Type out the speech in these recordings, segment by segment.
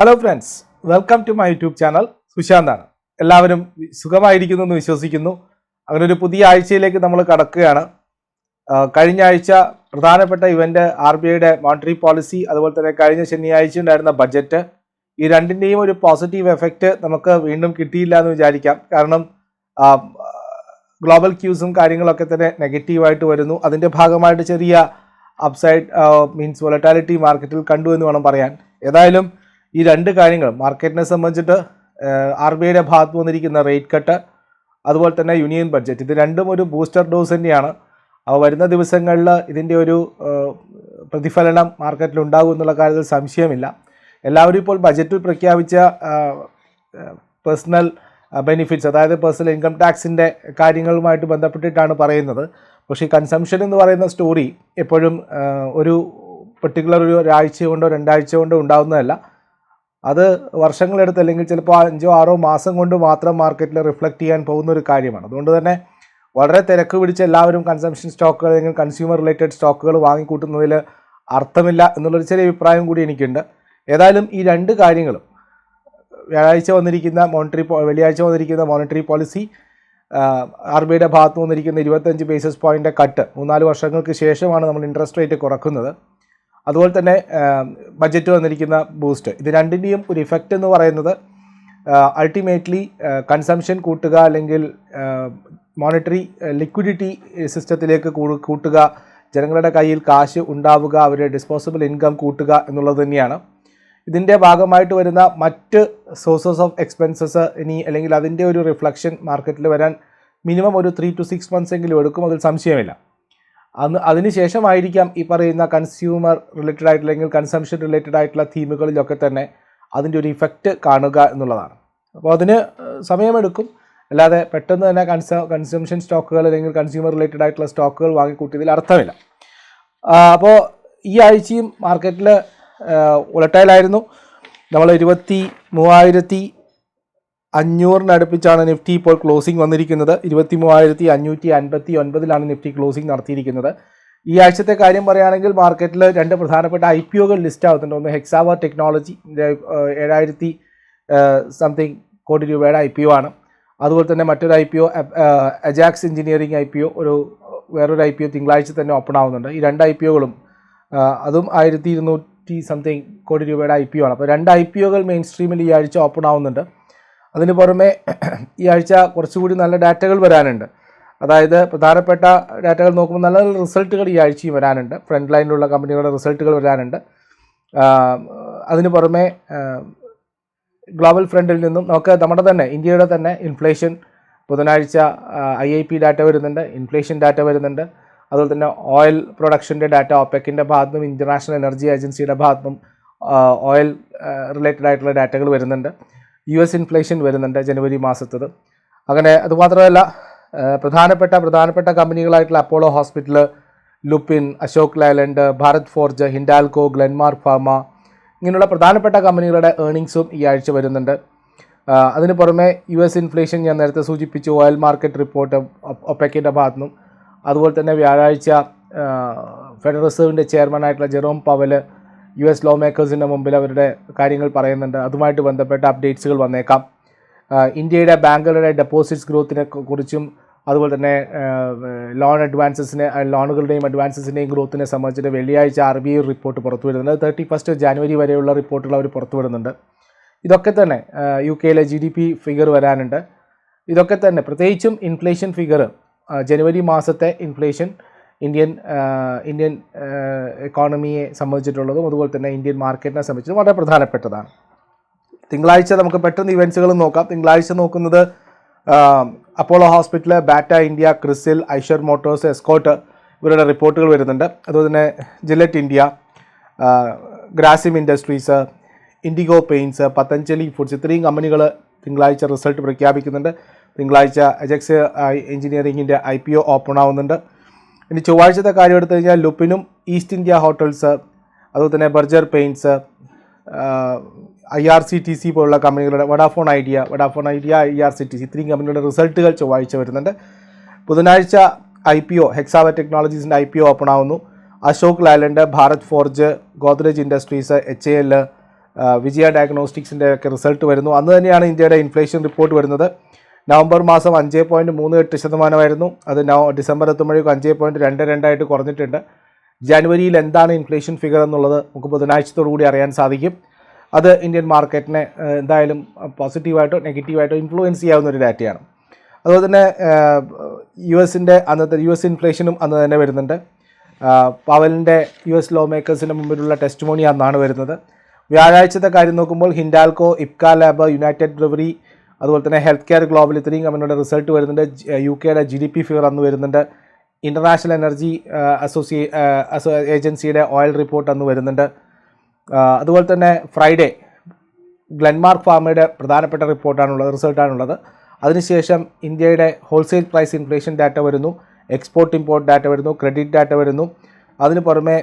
Hello friends welcome to my YouTube channel സുശാന്താണ് എല്ലാവരും സുഖമായിരിക്കുന്നു എന്ന് വിശ്വസിക്കുന്നു. അങ്ങനെ ഒരു പുതിയ ആഴ്ചയിലേക്ക് നമ്മൾ കടക്കുകയാണ്. കഴിഞ്ഞ ആഴ്ച പ്രധാനപ്പെട്ട ഇവന്റ് ആർ ബി ഐയുടെ മോണിറ്ററി പോളിസി അതുപോലെ തന്നെ കഴിഞ്ഞ ശനിയാഴ്ച ഉണ്ടായിരുന്ന ബജറ്റ് ഈ രണ്ടിന്റെയും ഒരു പോസിറ്റീവ് എഫക്റ്റ് നമുക്ക് വീണ്ടും കിട്ടിയില്ല എന്ന് വിചാരിക്കാം. കാരണം ഗ്ലോബൽ ക്യൂസും കാര്യങ്ങളൊക്കെ തന്നെ നെഗറ്റീവായിട്ട് വരുന്നു. അതിന്റെ ഭാഗമായിട്ട് ചെറിയ അപ്സൈഡ് മീൻസ് വൊളറ്റാലിറ്റി മാർക്കറ്റിൽ കണ്ടു എന്ന് വേണം പറയാൻ. ഏതായാലും ഈ രണ്ട് കാര്യങ്ങൾ മാർക്കറ്റിനെ സംബന്ധിച്ചിട്ട് ആർ ബി ഐയുടെ ഭാഗത്ത് വന്നിരിക്കുന്ന റേറ്റ് കട്ട് അതുപോലെ തന്നെ യൂണിയൻ ബഡ്ജറ്റ് ഇത് രണ്ടും ഒരു ബൂസ്റ്റർ ഡോസ് തന്നെയാണ്. അപ്പോൾ വരുന്ന ദിവസങ്ങളിൽ ഇതിന്റെ ഒരു പ്രതിഫലനം മാർക്കറ്റിൽ ഉണ്ടാകും എന്നുള്ള കാര്യത്തിൽ സംശയമില്ല. എല്ലാവരും ഇപ്പോൾ ബജറ്റിൽ പ്രഖ്യാപിച്ച പേഴ്സണൽ ബെനിഫിറ്റ്സ് അതായത് പേഴ്സണൽ ഇൻകം ടാക്സിന്റെ കാര്യങ്ങളുമായിട്ട് ബന്ധപ്പെട്ടിട്ടാണ് പറയുന്നത്. പക്ഷേ കൺസംഷൻ എന്ന് പറയുന്ന സ്റ്റോറി എപ്പോഴും ഒരു പെർട്ടിക്കുലർ ഒരു ഒരാഴ്ച കൊണ്ടോ രണ്ടാഴ്ച കൊണ്ടോ ഉണ്ടാകുന്നതല്ല അത് വർഷങ്ങളെടുത്ത് അല്ലെങ്കിൽ ചിലപ്പോൾ അഞ്ചോ ആറോ മാസം കൊണ്ട് മാത്രം മാർക്കറ്റിൽ റിഫ്ലക്റ്റ് ചെയ്യാൻ പോകുന്ന ഒരു കാര്യമാണ്. അതുകൊണ്ട് തന്നെ വളരെ തിരക്ക് പിടിച്ച് എല്ലാവരും കൺസംഷൻ സ്റ്റോക്കുകൾ അല്ലെങ്കിൽ കൺസ്യൂമർ റിലേറ്റഡ് സ്റ്റോക്കുകൾ വാങ്ങിക്കൂട്ടുന്നതിൽ അർത്ഥമില്ല എന്നുള്ളൊരു ചെറിയ അഭിപ്രായം കൂടി എനിക്കുണ്ട്. ഏതായാലും ഈ രണ്ട് കാര്യങ്ങളും വ്യാഴാഴ്ച വന്നിരിക്കുന്ന മോണിറ്ററി വെള്ളിയാഴ്ച വന്നിരിക്കുന്ന മോണിറ്ററി പോളിസി ആർ ബി ഐയുടെ ഭാഗത്ത് വന്നിരിക്കുന്ന ഇരുപത്തഞ്ച് ബേസിസ് പോയിന്റ് കട്ട് മൂന്നാൽ വർഷങ്ങൾക്ക് ശേഷമാണ് നമ്മൾ ഇൻട്രസ്റ്റ് റേറ്റ് കുറക്കുന്നത്. അതുപോലെ തന്നെ ബജറ്റ് വന്നിരിക്കുന്ന ബൂസ്റ്റ് ഇത് രണ്ടിന്റെയും ഒരു ഇഫക്റ്റ് എന്ന് പറയുന്നത് അൾട്ടിമേറ്റ്ലി കൺസംഷൻ കൂട്ടുക അല്ലെങ്കിൽ മോണിറ്ററി ലിക്വിഡിറ്റി സിസ്റ്റത്തിലേക്ക് കൂട്ടുക ജനങ്ങളുടെ കയ്യിൽ കാശ് ഉണ്ടാവുക അവരുടെ ഡിസ്പോസിബിൾ ഇൻകം കൂട്ടുക എന്നുള്ളത് തന്നെയാണ്. ഇതിന്റെ ഭാഗമായിട്ട് വരുന്ന മറ്റ് സോഴ്സസ് ഓഫ് എക്സ്പെൻസസ് ഇനി അല്ലെങ്കിൽ അതിന്റെ ഒരു റിഫ്ലക്ഷൻ മാർക്കറ്റിൽ വരാൻ മിനിമം ഒരു ത്രീ ടു സിക്സ് മന്ത്സ് എങ്കിലും എടുക്കും അതിൽ സംശയമില്ല. അന്ന് അതിനുശേഷമായിരിക്കാം ഈ പറയുന്ന കൺസ്യൂമർ റിലേറ്റഡ് ആയിട്ടുള്ള അല്ലെങ്കിൽ കൺസംഷൻ റിലേറ്റഡ് ആയിട്ടുള്ള തീമുകളിലൊക്കെ തന്നെ അതിന്റെ ഒരു ഇഫക്റ്റ് കാണുക എന്നുള്ളതാണ്. അപ്പോൾ അതിന് സമയമെടുക്കും. അല്ലാതെ പെട്ടെന്ന് തന്നെ കൺസ കൺസംഷൻ സ്റ്റോക്കുകൾ അല്ലെങ്കിൽ കൺസ്യൂമർ റിലേറ്റഡ് ആയിട്ടുള്ള സ്റ്റോക്കുകൾ വാങ്ങിക്കൂട്ടിയതിൽ അർത്ഥമില്ല. അപ്പോൾ ഈ ആഴ്ചയും മാർക്കറ്റിൽ ഉലട്ടയിലായിരുന്നു നമ്മൾ ഇരുപത്തി മൂവായിരത്തി അഞ്ഞൂറിന് അടുപ്പിച്ചാണ് നിഫ്റ്റി ഇപ്പോൾ ക്ലോസിംഗ് വന്നിരിക്കുന്നത്. ഇരുപത്തി മൂവായിരത്തി അഞ്ഞൂറ്റി അൻപത്തി ഒൻപതിലാണ് നിഫ്റ്റി ക്ലോസിംഗ് നടത്തിയിരിക്കുന്നത്. ഈ ആഴ്ചത്തെ കാര്യം പറയുകയാണെങ്കിൽ മാർക്കറ്റിൽ രണ്ട് പ്രധാനപ്പെട്ട ഐ പി ഒകൾ ലിസ്റ്റ് ആവുന്നുണ്ട്. ഒന്ന് ഹെക്സാവർ ടെക്നോളജി ഏഴായിരത്തി സംതിങ് കോടി രൂപയുടെ ഐ പി ഒ ആണ്. അതുപോലെ തന്നെ മറ്റൊരു I P O Ajax engineering I P O ഒരു വേറൊരു ഐ പി ഒ തിങ്കളാഴ്ച തന്നെ ഓപ്പൺ ആവുന്നുണ്ട്. ഈ രണ്ട് ഐ പി ഒകളും അതും ആയിരത്തി ഇരുന്നൂറ്റി സംതിങ് കോടി രൂപയുടെ ഐ പി ഒ ആണ്. അപ്പോൾ രണ്ട് ഐ പി ഒകൾ മെയിൻ സ്ട്രീമിൽ ഈ ആഴ്ച ഓപ്പൺ ആവുന്നുണ്ട്. അതിന് പുറമെ ഈ ആഴ്ച കുറച്ചുകൂടി നല്ല ഡാറ്റകൾ വരാനുണ്ട്. അതായത് പ്രധാനപ്പെട്ട ഡാറ്റകൾ നോക്കുമ്പോൾ നല്ല നല്ല റിസൾട്ടുകൾ ഈ ആഴ്ചയും വരാനുണ്ട്. ഫ്രണ്ട് ലൈനിലുള്ള കമ്പനികളുടെ റിസൾട്ടുകൾ വരാനുണ്ട്. അതിന് പുറമെ ഗ്ലോബൽ ഫ്രണ്ടിൽ നിന്നും നമുക്ക് നമ്മുടെ തന്നെ ഇന്ത്യയുടെ തന്നെ ഇൻഫ്ലേഷൻ ബുധനാഴ്ച ഐ ഐ പി ഡാറ്റ വരുന്നുണ്ട് ഇൻഫ്ലേഷൻ ഡാറ്റ വരുന്നുണ്ട്. അതുപോലെ തന്നെ ഓയിൽ പ്രൊഡക്ഷന്റെ ഡാറ്റ ഒപെക്കിന്റെ ഭാഗത്തും ഇന്റർനാഷണൽ എനർജി ഏജൻസിയുടെ ഭാഗത്തും ഓയിൽ റിലേറ്റഡ് ആയിട്ടുള്ള ഡാറ്റകൾ വരുന്നുണ്ട്. യു എസ് ഇൻഫ്ലേഷൻ വരുന്നുണ്ട് ജനുവരി മാസത്തത്. അങ്ങനെ അതുമാത്രമല്ല പ്രധാനപ്പെട്ട പ്രധാനപ്പെട്ട കമ്പനികളായിട്ടുള്ള Apollo hospital Lupin Ashok Leyland Bharat Forge Hindalco Glenmark pharma ഇങ്ങനെയുള്ള പ്രധാനപ്പെട്ട കമ്പനികളുടെ ഏർണിങ്സും ഈ ആഴ്ച വരുന്നുണ്ട്. അതിന് പുറമെ യു എസ് ഇൻഫ്ലേഷൻ ഞാൻ നേരത്തെ സൂചിപ്പിച്ചു ഓയിൽ മാർക്കറ്റ് റിപ്പോർട്ട് ഒപ്പക്കിന്റെ ഭാഗത്തുനിന്നും. അതുപോലെ തന്നെ വ്യാഴാഴ്ച ഫെഡറൽ റിസർവിന്റെ ചെയർമാനായിട്ടുള്ള ജെറോം പവൽ യു എസ് ലോ മേക്കേഴ്സിന്റെ മുമ്പിൽ അവരുടെ കാര്യങ്ങൾ പറയുന്നുണ്ട്. അതുമായിട്ട് ബന്ധപ്പെട്ട അപ്ഡേറ്റ്സുകൾ വന്നേക്കാം. ഇന്ത്യയുടെ ബാങ്കുകളുടെ ഡെപ്പോസിറ്റ്സ് ഗ്രോത്തിനെ കുറിച്ചും അതുപോലെ തന്നെ ലോൺ അഡ്വാൻസസിനെ ലോണുകളുടെയും അഡ്വാൻസസിന്റെയും ഗ്രോത്തിനെ സംബന്ധിച്ചിട്ട് വെള്ളിയാഴ്ച ആർ ബി ഐ റിപ്പോർട്ട് പുറത്തു വരുന്നുണ്ട് തേർട്ടി ഫസ്റ്റ് ജാനുവരി വരെയുള്ള റിപ്പോർട്ടുകൾ അവർ പുറത്തു വിടുന്നുണ്ട് ഇതൊക്കെ തന്നെ യു കെയിലെ ജി ഡി പി ഫിഗർ വരാനുണ്ട്. ഇതൊക്കെ തന്നെ പ്രത്യേകിച്ചും ഇൻഫ്ലേഷൻ ഫിഗർ ജനുവരി മാസത്തെ ഇൻഫ്ലേഷൻ ഇന്ത്യൻ ഇന്ത്യൻ എക്കോണമിയെ സംബന്ധിച്ചിട്ടുള്ളതും അതുപോലെ തന്നെ ഇന്ത്യൻ മാർക്കറ്റിനെ സംബന്ധിച്ചതും വളരെ പ്രധാനപ്പെട്ടതാണ്. തിങ്കളാഴ്ച നമുക്ക് പെട്ടെന്ന് ഇവന്റ്സുകൾ നോക്കാം. തിങ്കളാഴ്ച നോക്കുന്നത് Apollo hospital Bata India CRISIL Eicher motors Escort ഇവരുടെ റിപ്പോർട്ടുകൾ വരുന്നുണ്ട്. അതുപോലെ തന്നെ Gillette India Grasim industries IndiGo paints Patanjali foods ഇത്രയും കമ്പനികൾ തിങ്കളാഴ്ച റിസൾട്ട് പ്രഖ്യാപിക്കുന്നുണ്ട്. തിങ്കളാഴ്ച എജക്സ് എഞ്ചിനീയറിംഗിന്റെ ഐ പി ഒ ഓപ്പൺ ആവുന്നുണ്ട്. ഇനി ചൊവ്വാഴ്ചത്തെ കാര്യം എടുത്തു കഴിഞ്ഞാൽ ലുപ്പിനും ഈസ്റ്റ് ഇന്ത്യ ഹോട്ടൽസ് അതുപോലെ തന്നെ Berger paints I R C T C പോലുള്ള കമ്പനികളുടെ Vodafone Idea Vodafone Idea I R C T C ഇത്രയും കമ്പനികളുടെ റിസൾട്ടുകൾ ചൊവ്വാഴ്ച വരുന്നുണ്ട്. ബുധനാഴ്ച ഐ പി ഒ ഹെക്സാവ ടെക്നോളജീസിന്റെ ഐ പി ഒ ഓപ്പൺ ആവുന്നു. Ashok Leyland Bharat Forge Godrej industries H A L Vijaya ഡയഗ്നോസ്റ്റിക്സിന്റെ ഒക്കെ റിസൾട്ട് വരുന്നു. അന്ന് തന്നെയാണ് ഇന്ത്യയുടെ ഇൻഫ്ലേഷൻ റിപ്പോർട്ട് വരുന്നത്. നവംബർ മാസം അഞ്ച് പോയിന്റ് മൂന്ന് എട്ട് ശതമാനമായിരുന്നു. അത് നവ ഡിസംബർ എത്തുമ്പോഴേക്കും അഞ്ച് പോയിന്റ് രണ്ട് രണ്ടായിട്ട് കുറഞ്ഞിട്ടുണ്ട്. ജനുവരിയിൽ എന്താണ് ഇൻഫ്ലേഷൻ ഫിഗർ എന്നുള്ളത് നമുക്ക് ബുധനാഴ്ചത്തോടു കൂടി അറിയാൻ സാധിക്കും. അത് ഇന്ത്യൻ മാർക്കറ്റിനെ എന്തായാലും പോസിറ്റീവായിട്ടോ നെഗറ്റീവായിട്ടോ ഇൻഫ്ലുവൻസ് ചെയ്യാവുന്ന ഒരു ഡാറ്റയാണ് അതുപോലെ തന്നെ യു എസിന്റെ അന്നത്തെ യു എസ് ഇൻഫ്ലേഷനും അന്ന് തന്നെ വരുന്നുണ്ട്. പവലിന്റെ യു എസ് ലോ മേക്കേഴ്സിന്റെ മുമ്പിലുള്ള ടെസ്റ്റ് മോണി അന്നാണ് വരുന്നത്. വ്യാഴാഴ്ചത്തെ കാര്യം നോക്കുമ്പോൾ Hindalco Ipca lab United Brewery അതുപോലെ തന്നെ ഹെൽത്ത് കെയർ ഗ്ലോബൽ ഇത്രയും കമ്പനിയുടെ റിസൾട്ട് വരുന്നുണ്ട് യു കെയുടെ ജി ഡി പി ഫിഗർ അന്ന് വരുന്നുണ്ട്. ഇന്റർനാഷണൽ എനർജി അസോസിയേ അസോ ഏജൻസിയുടെ ഓയിൽ റിപ്പോർട്ട് അന്ന് വരുന്നുണ്ട്. അതുപോലെ തന്നെ ഫ്രൈഡേ ഗ്ലെൻമാർക്ക് ഫാർമയുടെ പ്രധാനപ്പെട്ട റിപ്പോർട്ടാണുള്ളത് റിസൾട്ടാണുള്ളത്. അതിനുശേഷം ഇന്ത്യയുടെ ഹോൾസെയിൽ പ്രൈസ് ഇൻഫ്ലേഷൻ ഡാറ്റ വരുന്നു. എക്സ്പോർട്ട് ഇമ്പോർട്ട് ഡാറ്റ വരുന്നു. ക്രെഡിറ്റ് ഡാറ്റ വരുന്നു. അതിന് പുറമെ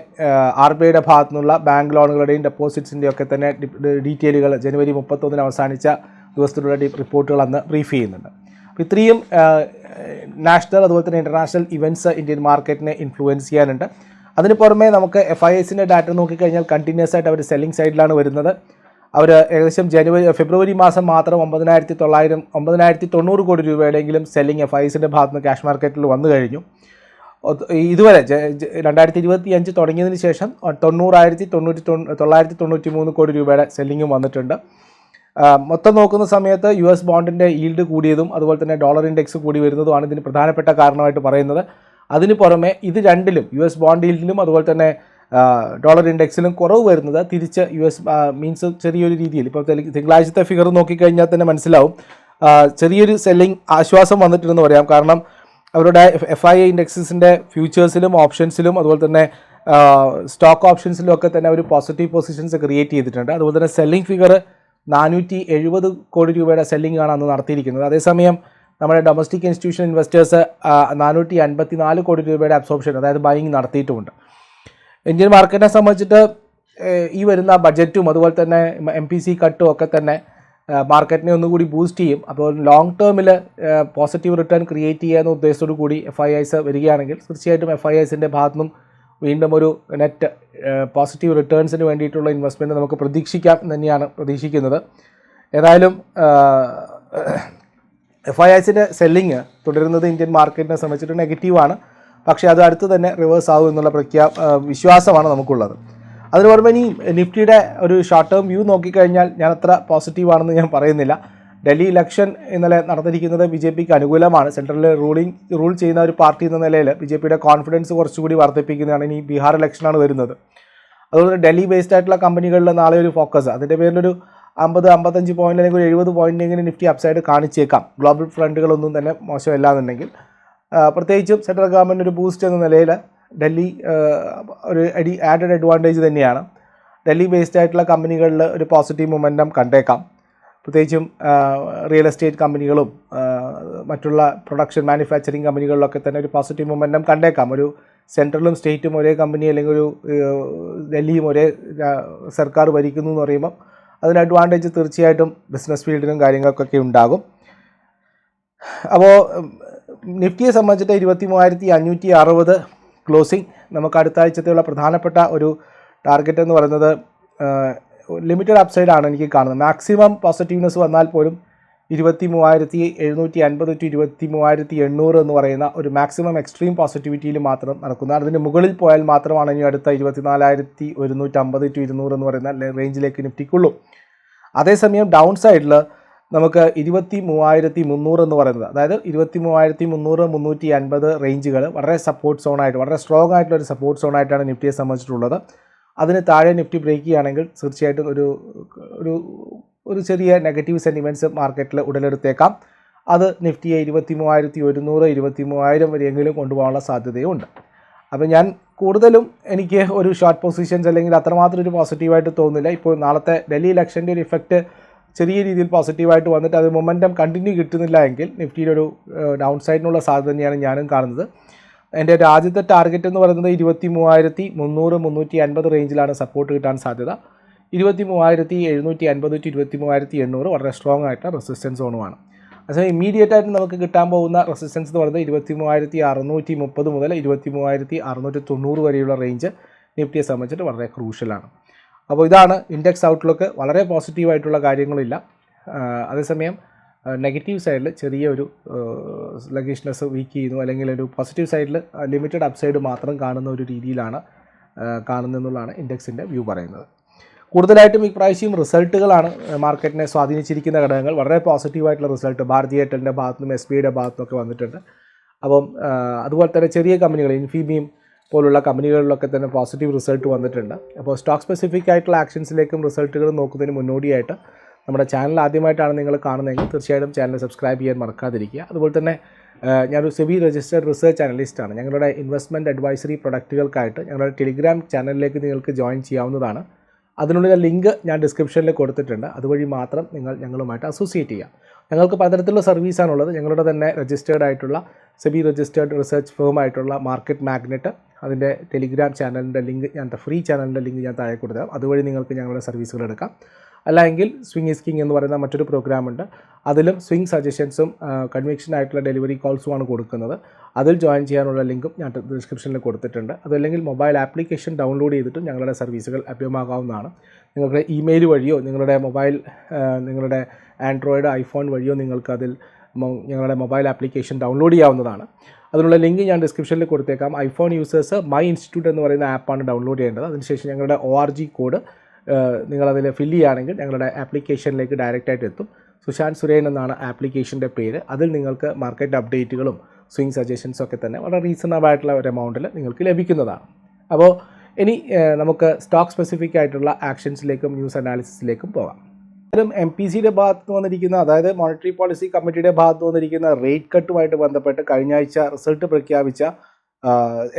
ആർ ബി ഐയുടെ ഭാഗത്തു നിന്നുള്ള ബാങ്ക് ലോണുകളുടെയും ഡെപ്പോസിറ്റ്സിന്റെയും ഒക്കെ തന്നെ ഡീറ്റെയിലുകൾ ജനുവരി മുപ്പത്തൊന്നിന് അവസാനിച്ച ദിവസത്തിലുള്ള റിപ്പോർട്ടുകൾ അന്ന് ബ്രീഫ് ചെയ്യുന്നുണ്ട്. അപ്പോൾ ഇത്രയും നാഷണൽ അതുപോലെ തന്നെ ഇന്റർനാഷണൽ ഇവന്റ്സ് ഇന്ത്യൻ മാർക്കറ്റിനെ ഇൻഫ്ലുവൻസ് ചെയ്യാനുണ്ട്. അതിന് പുറമെ നമുക്ക് എഫ് ഐ എസിന്റെ ഡാറ്റ നോക്കിക്കഴിഞ്ഞാൽ കണ്ടിന്യൂസ് ആയിട്ട് അവർ സെല്ലിംഗ് സൈഡിലാണ് വരുന്നത്. അവർ ഏകദേശം ജനുവരി ഫെബ്രുവരി മാസം മാത്രം ഒമ്പതിനായിരത്തി തൊള്ളായിരം ഒമ്പതിനായിരത്തി തൊണ്ണൂറ് കോടി രൂപയുടെയെങ്കിലും സെല്ലിംഗ് എഫ് ഐ എസിന്റെ ഭാഗത്ത് നിന്ന് ക്യാഷ് മാർക്കറ്റിൽ വന്നു കഴിഞ്ഞു. ഇതുവരെ രണ്ടായിരത്തി ഇരുപത്തി അഞ്ച് തുടങ്ങിയതിന് ശേഷം തൊണ്ണൂറായിരത്തി തൊണ്ണൂറ്റി തൊണ്ണൂ- തൊള്ളായിരത്തി തൊണ്ണൂറ്റി മൂന്ന് കോടി രൂപയുടെ സെല്ലിങ്ങും വന്നിട്ടുണ്ട്. മൊത്തം നോക്കുന്ന സമയത്ത് യു എസ് ബോണ്ടിന്റെ ഈൽഡ് കൂടിയതും അതുപോലെ തന്നെ ഡോളർ ഇൻഡെക്സ് കൂടി വരുന്നതുമാണ് ഇതിന് പ്രധാനപ്പെട്ട കാരണമായിട്ട് പറയുന്നത്. അതിന് പുറമെ ഇത് രണ്ടിലും യു എസ് ബോണ്ട് ഈൽഡിലും അതുപോലെ തന്നെ ഡോളർ ഇൻഡെക്സിലും കുറവ് വരുന്നത് തിരിച്ച് യു എസ് മീൻസ് ചെറിയൊരു രീതിയിൽ. ഇപ്പോൾ തിങ്കളാഴ്ചത്തെ ഫിഗർ നോക്കിക്കഴിഞ്ഞാൽ തന്നെ മനസ്സിലാവും. ചെറിയൊരു സെല്ലിംഗ് ആശ്വാസം വന്നിട്ടുണ്ടെന്ന് പറയാം. കാരണം അവരുടെ എഫ് ഐ ഇൻഡെക്സസിന്റെ ഫ്യൂച്ചേഴ്സിലും ഓപ്ഷൻസിലും അതുപോലെ തന്നെ സ്റ്റോക്ക് ഓപ്ഷൻസിലും ഒക്കെ തന്നെ ഒരു പോസിറ്റീവ് പൊസിഷൻസ് ക്രിയേറ്റ് ചെയ്തിട്ടുണ്ട്. അതുപോലെ തന്നെ സെല്ലിംഗ് ഫിഗർ നാനൂറ്റി എഴുപത് കോടി രൂപയുടെ സെല്ലിംഗ് ആണ് അന്ന് നടത്തിയിരിക്കുന്നത്. അതേസമയം നമ്മുടെ ഡൊമസ്റ്റിക് ഇൻസ്റ്റിറ്റ്യൂഷൻ ഇൻവെസ്റ്റേഴ്സ് നാനൂറ്റി അൻപത്തി നാല് കോടി രൂപയുടെ അബ്സോർപ്ഷൻ അതായത് ബൈങ് നടത്തിയിട്ടുമുണ്ട്. ഇന്ത്യൻ മാർക്കറ്റിനെ സംബന്ധിച്ചിട്ട് ഈ വരുന്ന ബഡ്ജറ്റും അതുപോലെ തന്നെ എം പി സി കട്ടും ഒക്കെ തന്നെ മാർക്കറ്റിനെ ഒന്നുകൂടി ബൂസ്റ്റ് ചെയ്യും. അപ്പോൾ ലോങ് ടേമിൽ പോസിറ്റീവ് റിട്ടേൺ ക്രിയേറ്റ് ചെയ്യാമെന്ന ഉദ്ദേശത്തോടു കൂടി എഫ് ഐ ഐസ് വരികയാണെങ്കിൽ തീർച്ചയായിട്ടും എഫ് ഐ ഐസിന്റെ ഭാഗത്തു നിന്നും വീണ്ടും ഒരു നെറ്റ് പോസിറ്റീവ് റിട്ടേൺസിന് വേണ്ടിയിട്ടുള്ള ഇൻവെസ്റ്റ്മെന്റ് നമുക്ക് പ്രതീക്ഷിക്കാം തന്നെയാണ് പ്രതീക്ഷിക്കുന്നത്. ഏതായാലും എഫ് ഐ എസിന്റെ സെല്ലിങ് തുടരുന്നത് ഇന്ത്യൻ മാർക്കറ്റിനെ സംബന്ധിച്ചിട്ട് നെഗറ്റീവാണ് പക്ഷേ അത് അടുത്ത് തന്നെ റിവേഴ്സ് ആകും എന്നുള്ള പ്രഖ്യാ വിശ്വാസമാണ് നമുക്കുള്ളത്. അതിന് പുറമെ ഇനി നിഫ്റ്റിയുടെ ഒരു ഷോർട്ട് ടേം വ്യൂ നോക്കിക്കഴിഞ്ഞാൽ ഞാൻ അത്ര പോസിറ്റീവാണെന്ന് ഞാൻ പറയുന്നില്ല. ഡൽഹി ഇലക്ഷൻ ഇന്നലെ നടന്നിരിക്കുന്നത് ബി ജെ പിക്ക് അനുകൂലമാണ്. സെൻട്രലിൽ റൂളിംഗ് റൂൾ ചെയ്യുന്ന ഒരു പാർട്ടി എന്ന നിലയിൽ ബി ജെ പിയുടെ കോൺഫിഡൻസ് കുറച്ചുകൂടി വർദ്ധിപ്പിക്കുന്നതാണ് ഇനി ബീഹാർ ഇലക്ഷനാണ് വരുന്നത്. അതുപോലെ ഡൽഹി ബേസ്ഡ് ആയിട്ടുള്ള കമ്പനികളിൽ നാളെ ഒരു ഫോക്കസ് അതിന്റെ പേരിലൊരു അമ്പത് അമ്പത്തഞ്ച് പോയിന്റ് അല്ലെങ്കിൽ ഒരു എഴുപത് പോയിന്റെങ്കിലും നിഫ്റ്റി അപ്സൈഡ് കാണിച്ചേക്കാം. ഗ്ലോബൽ ഫ്രണ്ടുകളൊന്നും തന്നെ മോശമല്ല എന്നുണ്ടെങ്കിൽ പ്രത്യേകിച്ചും സെൻട്രൽ ഗവൺമെന്റ് ഒരു ബൂസ്റ്റ് എന്ന നിലയിൽ ഡൽഹി ഒരു അഡി ആഡഡ് അഡ്വാന്റേജ് തന്നെയാണ്. ഡൽഹി ബേസ്ഡ് ആയിട്ടുള്ള കമ്പനികളിൽ ഒരു പോസിറ്റീവ് മൊമെന്റം കണ്ടേക്കാം. പ്രത്യേകിച്ചും റിയൽ എസ്റ്റേറ്റ് കമ്പനികളും മറ്റുള്ള പ്രൊഡക്ഷൻ മാനുഫാക്ചറിങ് കമ്പനികളിലൊക്കെ തന്നെ ഒരു പോസിറ്റീവ് മൊമെന്റം കണ്ടേക്കാം. ഒരു സെൻട്രലും സ്റ്റേറ്റും ഒരേ കമ്പനി അല്ലെങ്കിൽ ഒരു ഡൽഹിയും ഒരേ സർക്കാർ ഭരിക്കുന്നു എന്ന് പറയുമ്പം അതിന് അഡ്വാന്റേജ് തീർച്ചയായിട്ടും ബിസിനസ് ഫീൽഡിനും കാര്യങ്ങൾക്കൊക്കെ ഉണ്ടാകും. അപ്പോൾ നിഫ്റ്റിയെ സംബന്ധിച്ചിട്ട് ഇരുപത്തി മൂവായിരത്തി അഞ്ഞൂറ്റി അറുപത് ക്ലോസിംഗ് നമുക്ക് അടുത്ത ആഴ്ചത്തെയുള്ള പ്രധാനപ്പെട്ട ഒരു ടാർഗറ്റ് എന്ന് പറയുന്നത് ലിമിറ്റഡ് അപ്സൈഡ് ആണ് എനിക്ക് കാണുന്നത്. മാക്സിമം പോസിറ്റീവ്നെസ് വന്നാൽ പോലും ഇരുപത്തി മൂവായിരത്തി എഴുന്നൂറ്റി അൻപത് ടു ഇരുപത്തി മൂവായിരത്തി എണ്ണൂറ് എന്ന് പറയുന്ന ഒരു മാക്സിമം എക്സ്ട്രീം പോസിറ്റിവിറ്റിയിൽ മാത്രം നടക്കുന്നത് അതിന് മുകളിൽ പോയാൽ മാത്രമാണ് ഇനി അടുത്ത ഇരുപത്തിനാലായിരത്തി ഒരുന്നൂറ്റമ്പത് ടു ഇരുന്നൂറ് എന്ന് പറയുന്ന റേഞ്ചിലേക്ക് നിഫ്റ്റിക്കുള്ളൂ. അതേസമയം ഡൗൺ സൈഡിൽ നമുക്ക് ഇരുപത്തി മൂവായിരത്തി മുന്നൂറ് എന്ന് പറയുന്നത് അതായത് ഇരുപത്തി മൂവായിരത്തി മുന്നൂറ് മുന്നൂറ്റി അൻപത് റേഞ്ചുകൾ വളരെ സപ്പോർട്ട് സോണായിട്ട് വളരെ സ്ട്രോങ് ആയിട്ടുള്ള ഒരു സപ്പോർട്ട് സോണായിട്ടാണ് നിഫ്റ്റിയെ സംബന്ധിച്ചിട്ടുള്ളത്. അതിന് താഴെ നിഫ്റ്റി ബ്രേക്ക് ചെയ്യുകയാണെങ്കിൽ തീർച്ചയായിട്ടും ഒരു ഒരു ഒരു ചെറിയ നെഗറ്റീവ് സെന്റിമെന്റ്സ് മാർക്കറ്റിൽ ഉടലെടുത്തേക്കാം. അത് നിഫ്റ്റിയെ ഇരുപത്തി മൂവായിരത്തി ഒരുന്നൂറ് ഇരുപത്തി മൂവായിരം വരെയെങ്കിലും കൊണ്ടുപോകാനുള്ള സാധ്യതയുണ്ട്. അപ്പോൾ ഞാൻ കൂടുതലും എനിക്ക് ഒരു ഷോർട്ട് പൊസിഷൻസ് അല്ലെങ്കിൽ അത്രമാത്രം ഒരു പോസിറ്റീവായിട്ട് തോന്നുന്നില്ല. ഇപ്പോൾ നാളത്തെ ഡൽഹി ഇലക്ഷന്റെ ഒരു ഇഫക്റ്റ് ചെറിയ രീതിയിൽ പോസിറ്റീവായിട്ട് വന്നിട്ട് അത് മൊമെന്റം കണ്ടിന്യൂ കിട്ടുന്നില്ല എങ്കിൽ നിഫ്റ്റിയിലൊരു ഡൗൺ സൈഡിനുള്ള സാധ്യത തന്നെയാണ് ഞാനും കാണുന്നത്. എന്റെ രാജ്യത്തെ ടാർഗറ്റ് എന്ന് പറയുന്നത് ഇരുപത്തി മൂവായിരത്തി മുന്നൂറ് മുന്നൂറ്റി അൻപത് റേഞ്ചിലാണ് സപ്പോർട്ട് കിട്ടാൻ സാധ്യത. ഇരുപത്തി മൂവായിരത്തി എഴുന്നൂറ്റി അൻപത് ടു ഇരുപത്തി മൂവായിരത്തി എണ്ണൂറ് വളരെ സ്ട്രോങ് ആയിട്ട് റെസിസ്റ്റൻസ് സോണുമാണ് അതേസമയം ഇമ്മീഡിയറ്റ് ആയിട്ട് നമുക്ക് കിട്ടാൻ പോകുന്ന റെസിസ്റ്റൻസ് എന്ന് പറയുന്നത് ഇരുപത്തി മൂവായിരത്തി അറുന്നൂറ്റി മുപ്പത് മുതൽ ഇരുപത്തി മൂവായിരത്തി അറുന്നൂറ്റി തൊണ്ണൂറ് വരെയുള്ള റേഞ്ച് നിഫ്റ്റിയെ സംബന്ധിച്ചിട്ട് വളരെ ക്രൂഷ്യലാണ് അപ്പോൾ ഇതാണ് ഇൻഡെക്സ് ഔട്ട്ലുക്ക് വളരെ പോസിറ്റീവായിട്ടുള്ള കാര്യങ്ങളില്ല. അതേസമയം നെഗറ്റീവ് സൈഡിൽ ചെറിയൊരു ലഗേഷ്നെസ് വീക്ക് ചെയ്യുന്നു. അല്ലെങ്കിൽ ഒരു പോസിറ്റീവ് സൈഡിൽ ലിമിറ്റഡ് അപ്സൈഡ് മാത്രം കാണുന്ന ഒരു രീതിയിലാണ് കാണുന്നതെന്നുള്ളതാണ് ഇൻഡെക്സിന്റെ വ്യൂ പറയുന്നത്. കൂടുതലായിട്ടും ഇപ്രാവശ്യം റിസൾട്ടുകളാണ് മാർക്കറ്റിനെ സ്വാധീനിച്ചിരിക്കുന്ന ഘടകങ്ങൾ. വളരെ പോസിറ്റീവായിട്ടുള്ള റിസൾട്ട് ഭാരതി എയർടെലിന്റെ ഭാഗത്തുനിന്നും എസ് ബിയുടെ ഭാഗത്തുനിന്നൊക്കെ വന്നിട്ടുണ്ട്. അപ്പം അതുപോലെ തന്നെ ചെറിയ കമ്പനികൾ ഇൻഫിബീം പോലുള്ള കമ്പനികളിലൊക്കെ തന്നെ പോസിറ്റീവ് റിസൾട്ട് വന്നിട്ടുണ്ട്. അപ്പോൾ സ്റ്റോക്ക് സ്പെസിഫിക് ആയിട്ടുള്ള ആക്ഷൻസിലേക്കും റിസൾട്ടുകൾ നോക്കുന്നതിന് മുന്നോടിയായിട്ട് നമ്മുടെ ചാനൽ ആദ്യമായിട്ടാണ് നിങ്ങൾ കാണുന്നതെങ്കിൽ തീർച്ചയായിട്ടും ചാനൽ സബ്സ്ക്രൈബ് ചെയ്യാൻ മറക്കാതിരിക്കുക. അതുപോലെ തന്നെ ഞാനൊരു സെബി രജിസ്റ്റേഡ് റിസർച്ച് അനലിസ്റ്റാണ് ഞങ്ങളുടെ ഇൻവെസ്റ്റ്മെന്റ് അഡ്വൈസറി പ്രൊഡക്റ്റുകൾക്കായിട്ട് ഞങ്ങളുടെ ടെലിഗ്രാം ചാനലിലേക്ക് നിങ്ങൾക്ക് ജോയിൻ ചെയ്യാവുന്നതാണ്. അതിനുള്ള ലിങ്ക് ഞാൻ ഡിസ്ക്രിപ്ഷനിൽ കൊടുത്തിട്ടുണ്ട്. അതുവഴി മാത്രം നിങ്ങൾ ഞങ്ങളുമായിട്ട് അസോസിയേറ്റ് ചെയ്യാം. ഞങ്ങൾക്ക് പലതരത്തിലുള്ള സർവീസാണുള്ളത് ഞങ്ങളുടെ തന്നെ രജിസ്റ്റേർഡ് ആയിട്ടുള്ള സെബി രജിസ്റ്റേർഡ് റിസർച്ച് ഫേം ആയിട്ടുള്ള മാർക്കറ്റ് മാഗ്നറ്റ് അതിന്റെ ടെലിഗ്രാം ചാനലിന്റെ ലിങ്ക് ഞാൻ ഫ്രീ ചാനലിന്റെ ലിങ്ക് ഞാൻ താഴെ കൊടുത്തരാം അതുവഴി നിങ്ങൾക്ക് ഞങ്ങളുടെ സർവീസുകൾ എടുക്കാം. അല്ല സ്വിങ് സ്വിംഗ് ഇസ് കിങ് എന്ന് പറയുന്ന മറ്റൊരു പ്രോഗ്രാം ഉണ്ട്. അതിലും സ്വിംഗ് സജഷൻസും കൺവിക്ഷൻ ആയിട്ടുള്ള ഡെലിവറി കോൾസുമാണ് കൊടുക്കുന്നത്. അതിൽ ജോയിൻ ചെയ്യാനുള്ള ലിങ്കും ഞാൻ ഡിസ്ക്രിപ്ഷനിൽ കൊടുത്തിട്ടുണ്ട്. അതല്ലെങ്കിൽ മൊബൈൽ ആപ്ലിക്കേഷൻ ഡൗൺലോഡ് ചെയ്തിട്ടും ഞങ്ങളുടെ സർവീസുകൾ ലഭ്യമാകാവുന്നതാണ്. നിങ്ങളുടെ ഇമെയിൽ വഴിയോ നിങ്ങളുടെ മൊബൈൽ നിങ്ങളുടെ ആൻഡ്രോയിഡ് ഐഫോൺ വഴിയോ നിങ്ങൾക്കതിൽ ഞങ്ങളുടെ മൊബൈൽ ആപ്ലിക്കേഷൻ ഡൗൺലോഡ് ചെയ്യാവുന്നതാണ്. അതിനുള്ള ലിങ്ക് ഞാൻ ഡിസ്ക്രിപ്ഷനിൽ കൊടുത്തേക്കാം. ഐഫോൺ യൂസേഴ്സ് മൈ ഇൻസ്റ്റിറ്റ്യൂട്ട് എന്ന് പറയുന്ന ആപ്പാണ് ഡൗൺലോഡ് ചെയ്യേണ്ടത്. അതിനുശേഷം ഞങ്ങളുടെ ഒ കോഡ് നിങ്ങളതിൽ ഫില്ല് ചെയ്യുകയാണെങ്കിൽ ഞങ്ങളുടെ ആപ്ലിക്കേഷനിലേക്ക് ഡയറക്റ്റായിട്ട് എത്തും. സുശാന്ത് സുരേൻ എന്നാണ് ആപ്ലിക്കേഷന്റെ പേര്. അതിൽ നിങ്ങൾക്ക് മാർക്കറ്റ് അപ്ഡേറ്റുകളും സ്വിങ് സജഷൻസും ഒക്കെ തന്നെ വളരെ റീസണബിൾ ആയിട്ടുള്ള ഒരു എമൗണ്ടിൽ നിങ്ങൾക്ക് ലഭിക്കുന്നതാണ്. അപ്പോൾ ഇനി നമുക്ക് സ്റ്റോക്ക് സ്പെസിഫിക് ആയിട്ടുള്ള ആക്ഷൻസിലേക്കും ന്യൂസ് അനാലിസിസിലേക്കും പോകാം. എം പി സിയുടെ ഭാഗത്ത് വന്നിരിക്കുന്ന അതായത് മോണിറ്ററി പോളിസി കമ്മിറ്റിയുടെ ഭാഗത്ത് വന്നിരിക്കുന്ന റേറ്റ് കട്ടുമായിട്ട് ബന്ധപ്പെട്ട് കഴിഞ്ഞ ആഴ്ച റിസൾട്ട് പ്രഖ്യാപിച്ച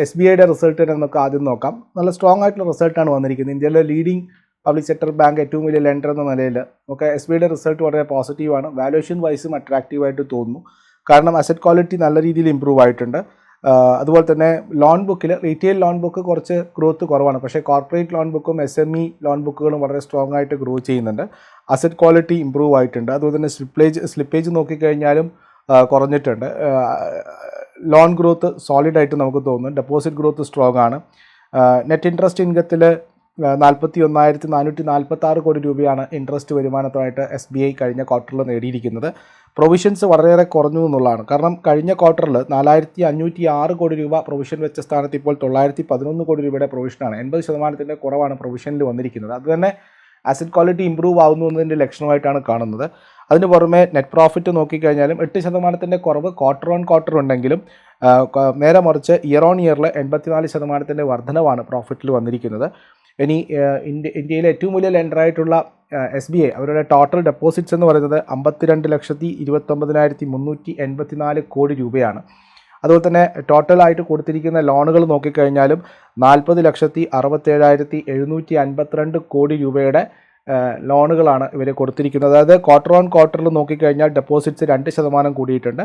എസ് ബി ഐയുടെ റിസൾട്ട് നമുക്ക് ആദ്യം നോക്കാം. നല്ല സ്ട്രോങ് ആയിട്ടുള്ള റിസൾട്ടാണ് വന്നിരിക്കുന്നത്. ഇന്ത്യയിലെ ലീഡിംഗ് പബ്ലിക് സെക്ടർ ബാങ്ക് ഏറ്റവും വലിയ ലെൻഡർ എന്ന നിലയിൽ ഒക്കെ എസ് ബി ഐയുടെ റിസൾട്ട് വളരെ പോസിറ്റീവാണ് വാലുവേഷൻ വൈസും അട്രാക്റ്റീവായിട്ട് തോന്നുന്നു. കാരണം അസറ്റ് ക്വാളിറ്റി നല്ല രീതിയിൽ ഇമ്പ്രൂവ് ആയിട്ടുണ്ട്. അതുപോലെ തന്നെ ലോൺ ബുക്കിൽ റീറ്റെയിൽ ലോൺ ബുക്ക് കുറച്ച് ഗ്രോത്ത് കുറവാണ്. പക്ഷേ കോർപ്പറേറ്റ് ലോൺ ബുക്കും എസ് എം ഇ ലോൺ ബുക്കുകളും വളരെ സ്ട്രോങ് ആയിട്ട് ഗ്രോ ചെയ്യുന്നുണ്ട്. അസറ്റ് ക്വാളിറ്റി ഇമ്പ്രൂവ് ആയിട്ടുണ്ട്. അതുപോലെ തന്നെ സ്ലിപ്പേജ് സ്ലിപ്പേജ് നോക്കിക്കഴിഞ്ഞാലും കുറഞ്ഞിട്ടുണ്ട്. ലോൺ ഗ്രോത്ത് സോളിഡ് ആയിട്ട് നമുക്ക് തോന്നുന്നു. ഡെപ്പോസിറ്റ് ഗ്രോത്ത് സ്ട്രോങ് ആണ്. നെറ്റ് ഇൻട്രസ്റ്റ് ഇൻകത്തിൽ നാൽപ്പത്തി ഒന്നായിരത്തി നാനൂറ്റി നാൽപ്പത്തി ആറ് കോടി രൂപയാണ് ഇൻട്രസ്റ്റ് വരുമാനത്തുമായിട്ട് എസ് ബി ഐ കഴിഞ്ഞ ക്വാർട്ടറിൽ നേടിയിരിക്കുന്നത്. പ്രൊവിഷൻസ് വളരെയേറെ കുറഞ്ഞു എന്നുള്ളതാണ്. കാരണം കഴിഞ്ഞ ക്വാർട്ടറിൽ നാലായിരത്തി അഞ്ഞൂറ്റി ആറ് കോടി രൂപ പ്രൊവിഷൻ വെച്ച സ്ഥാനത്ത് ഇപ്പോൾ തൊള്ളായിരത്തി പതിനൊന്ന് കോടി രൂപയുടെ പ്രൊവിഷനാണ് എൺപത് ശതമാനത്തിന്റെ കുറവാണ് പ്രൊവിഷനിൽ വന്നിരിക്കുന്നത്. അതുതന്നെ അസറ്റ് ക്വാളിറ്റി ഇമ്പ്രൂവ് ആവുന്നു എന്നതിന്റെ ലക്ഷണമായിട്ടാണ് കാണുന്നത്. അതിന് പുറമെ നെറ്റ് പ്രോഫിറ്റ് നോക്കിക്കഴിഞ്ഞാലും എട്ട് ശതമാനത്തിന്റെ കുറവ് ക്വാർട്ടർ ഓൺ ക്വാർട്ടർ ഉണ്ടെങ്കിലും നേരെ മറിച്ച് ഇയർ ഓൺ ഇയറിൽ എൺപത്തിനാല് ശതമാനത്തിന്റെ വർധനവാണ് പ്രോഫിറ്റിൽ വന്നിരിക്കുന്നത്. ഇനി ഇന്ത്യ ഇന്ത്യയിലെ ഏറ്റവും വലിയ ലെൻഡറായിട്ടുള്ള എസ് ബി ഐ അവരുടെ ടോട്ടൽ ഡെപ്പോസിറ്റ്സ് എന്ന് പറയുന്നത് അമ്പത്തിരണ്ട് ലക്ഷത്തി ഇരുപത്തൊമ്പതിനായിരത്തി മുന്നൂറ്റി എൺപത്തിനാല് കോടി രൂപയാണ്. അതുപോലെ തന്നെ ടോട്ടലായിട്ട് കൊടുത്തിരിക്കുന്ന ലോണുകൾ നോക്കിക്കഴിഞ്ഞാലും നാൽപ്പത് ലക്ഷത്തി അറുപത്തേഴായിരത്തി എഴുന്നൂറ്റി അൻപത്തിരണ്ട് കോടി രൂപയുടെ ലോണുകളാണ് ഇവർ കൊടുത്തിരിക്കുന്നത്. അതായത് ക്വാർട്ടർ ഓൺ ക്വാർട്ടറിൽ നോക്കിക്കഴിഞ്ഞാൽ ഡെപ്പോസിറ്റ്സ് രണ്ട് ശതമാനം കൂടിയിട്ടുണ്ട്.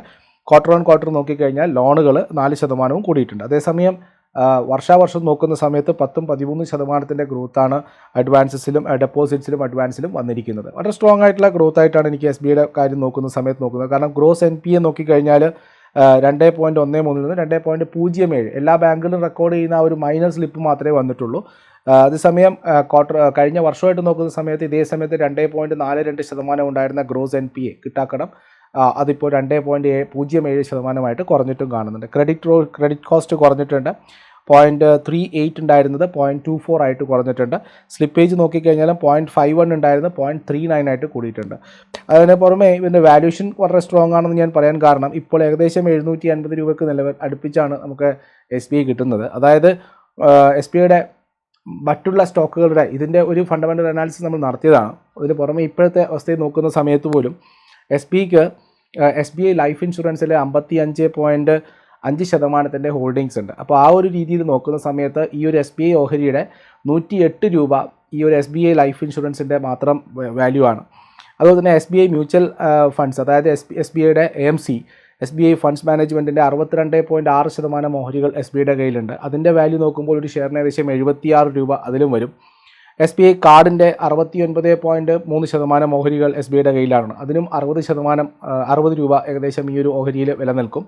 ക്വാർട്ടർ ഓൺ ക്വാർട്ടർ നോക്കിക്കഴിഞ്ഞാൽ ലോണുകൾ നാല് ശതമാനവും കൂടിയിട്ടുണ്ട്. അതേസമയം വർഷാവർഷം നോക്കുന്ന സമയത്ത് പത്തും പതിമൂന്ന് ശതമാനത്തിന്റെ ഗ്രോത്താണ് അഡ്വാൻസസിലും ഡെപ്പോസിറ്റ്സിലും അഡ്വാൻസിലും വന്നിരിക്കുന്നത്. വളരെ സ്ട്രോങ് ആയിട്ടുള്ള ഗ്രോത്ത് ആയിട്ടാണ് എനിക്ക് എസ് ബിയുടെ കാര്യം നോക്കുന്ന സമയത്ത് നോക്കുന്നത്. കാരണം ഗ്രോസ് എൻ പി എ നോക്കിക്കഴിഞ്ഞാൽ രണ്ട് പോയിന്റ് ഒന്ന് മൂന്നിൽ നിന്ന് രണ്ട് പോയിന്റ് പൂജ്യം ഏഴ്. എല്ലാ ബാങ്കുകളും റെക്കോർഡ് ചെയ്യുന്ന ആ ഒരു മൈനർ സ്ലിപ്പ് മാത്രമേ വന്നിട്ടുള്ളൂ. അതേസമയം ക്വാർട്ടർ കഴിഞ്ഞ വർഷമായിട്ട് നോക്കുന്ന സമയത്ത് ഇതേ സമയത്ത് രണ്ട് പോയിന്റ് നാല് രണ്ട് ശതമാനം ഉണ്ടായിരുന്ന ഗ്രോസ് എൻ പി എ കിട്ടാക്കടം ആ, അതിപ്പോൾ രണ്ട് പോയിന്റ് ഏഴ് പൂജ്യം ഏഴ് ശതമാനമായിട്ട് കുറഞ്ഞിട്ടും കാണുന്നുണ്ട്. ക്രെഡിറ്റ് റോ ക്രെഡിറ്റ് കോസ്റ്റ് കുറഞ്ഞിട്ടുണ്ട്. പോയിന്റ് ത്രീ എയ്റ്റ് ഉണ്ടായിരുന്നത് പോയിന്റ് ടു ഫോർ ആയിട്ട് കുറഞ്ഞിട്ടുണ്ട്. സ്ലിപ്പേജ് നോക്കിക്കഴിഞ്ഞാലും പോയിന്റ് ഫൈവ് വൺ ഉണ്ടായിരുന്നത് പോയിന്റ് ത്രീ നയൻ ആയിട്ട് കൂടിയിട്ടുണ്ട്. അതിന് പുറമെ ഇതിന്റെ വാല്യൂഷൻ വളരെ സ്ട്രോങ് ആണെന്ന് ഞാൻ പറയാൻ കാരണം ഇപ്പോൾ ഏകദേശം എഴുന്നൂറ്റി അൻപത് രൂപയ്ക്ക് നിലവിൽ അടുപ്പിച്ചാണ് നമുക്ക് എസ് ബി ഐ കിട്ടുന്നത്. അതായത് എസ് ബി ഐയുടെ മറ്റുള്ള സ്റ്റോക്കുകളുടെ ഇതിന്റെ ഒരു ഫണ്ടമെന്റൽ അനാലിസിസ് നമ്മൾ നടത്തിയതാണ്. അതിന് പുറമെ ഇപ്പോഴത്തെ അവസ്ഥയിൽ നോക്കുന്ന സമയത്ത് പോലും എസ് ബി ഐക്ക് എസ് ബി ഐ ലൈഫ് ഇൻഷുറൻസിലെ അമ്പത്തി അഞ്ച് പോയിന്റ് അഞ്ച് ശതമാനത്തിന്റെ ഹോൾഡിങ്സ് ഉണ്ട്. അപ്പോൾ ആ ഒരു രീതിയിൽ നോക്കുന്ന സമയത്ത് ഈ ഒരു എസ് ബി ഐ ഓഹരിയുടെ നൂറ്റി എട്ട് രൂപ ഈ ഒരു എസ് ബി ഐ ലൈഫ് ഇൻഷുറൻസിന്റെ മാത്രം വാല്യൂ ആണ്. അതുപോലെ തന്നെ S B I mutual funds അതായത് എസ് എസ് ബി ഐയുടെ A C S B I funds മാനേജ്മെന്റിന്റെ അറുപത്തിരണ്ട് പോയിന്റ് ആറ് ശതമാനം ഓഹരികൾ എസ് ബി ഐയുടെ കയ്യിലുണ്ട്. അതിന്റെ വാല്യൂ നോക്കുമ്പോൾ ഒരു ഷെയറിന് ഏകദേശം എഴുപത്തിയാറ് രൂപ അതിലും വരും. എസ് ബി ഐ കാർഡിന്റെ അറുപത്തി ഒൻപത് പോയിന്റ് മൂന്ന് ശതമാനം ഓഹരികൾ എസ് ബി ഐയുടെ കയ്യിലാണ്. അതിനും അറുപത് ശതമാനം അറുപത് രൂപ ഏകദേശം ഈ ഒരു ഓഹരിയിൽ വില നിൽക്കും.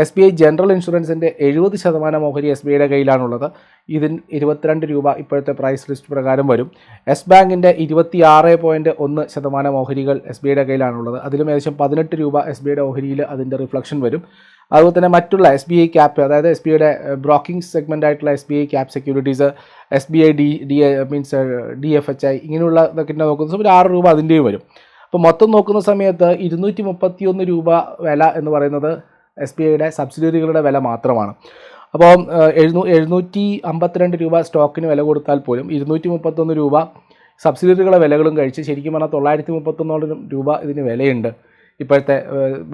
എസ് ബി ഐ ജനറൽ ഇൻഷുറൻസിന്റെ എഴുപത് ശതമാനം ഓഹരി എസ് ബി ഐയുടെ കയ്യിലാണുള്ളത്. ഇതിന് ഇരുപത്തിരണ്ട് രൂപ ഇപ്പോഴത്തെ പ്രൈസ് ലിസ്റ്റ് പ്രകാരം വരും. എസ് ബാങ്കിന്റെ ഇരുപത്തി ആറ് പോയിന്റ് ഒന്ന് ശതമാനം ഓഹരികൾ എസ് ബി ഐയുടെ കയ്യിലാണുള്ളത്. അതിലും ഏകദേശം പതിനെട്ട് രൂപ എസ് ബി ഐയുടെ ഓഹരിയിൽ അതിന്റെ റിഫ്ലക്ഷൻ വരും. അതുപോലെ തന്നെ മറ്റുള്ള എസ് ബി ഐ ക്യാപ്പ് അതായത് എസ് ബി ഐയുടെ ബ്രോക്കിംഗ് സെഗ്മെന്റ് ആയിട്ടുള്ള S B I cap securities S B I D D means D F H I ഇങ്ങനെയുള്ള ഇതൊക്കെ നോക്കുന്ന ഒരു ആറ് രൂപ അതിന്റെയും വരും. അപ്പോൾ മൊത്തം നോക്കുന്ന സമയത്ത് ഇരുന്നൂറ്റി മുപ്പത്തി ഒന്ന് രൂപ വില എന്ന് പറയുന്നത് എസ് ബി ഐയുടെ സബ്സിഡിയറികളുടെ വില മാത്രമാണ്. അപ്പോൾ എഴുന്നൂ എഴുന്നൂറ്റി അമ്പത്തിരണ്ട് രൂപ സ്റ്റോക്കിന് വില കൊടുത്താൽ പോലും ഇരുന്നൂറ്റി മുപ്പത്തൊന്ന് രൂപ സബ്സിഡിയറികളെ വിലകളും കഴിച്ച് ശരിക്കും പറഞ്ഞാൽ തൊള്ളായിരത്തി മുപ്പത്തൊന്നോളം രൂപ ഇതിന് വിലയുണ്ട്. ഇപ്പോഴത്തെ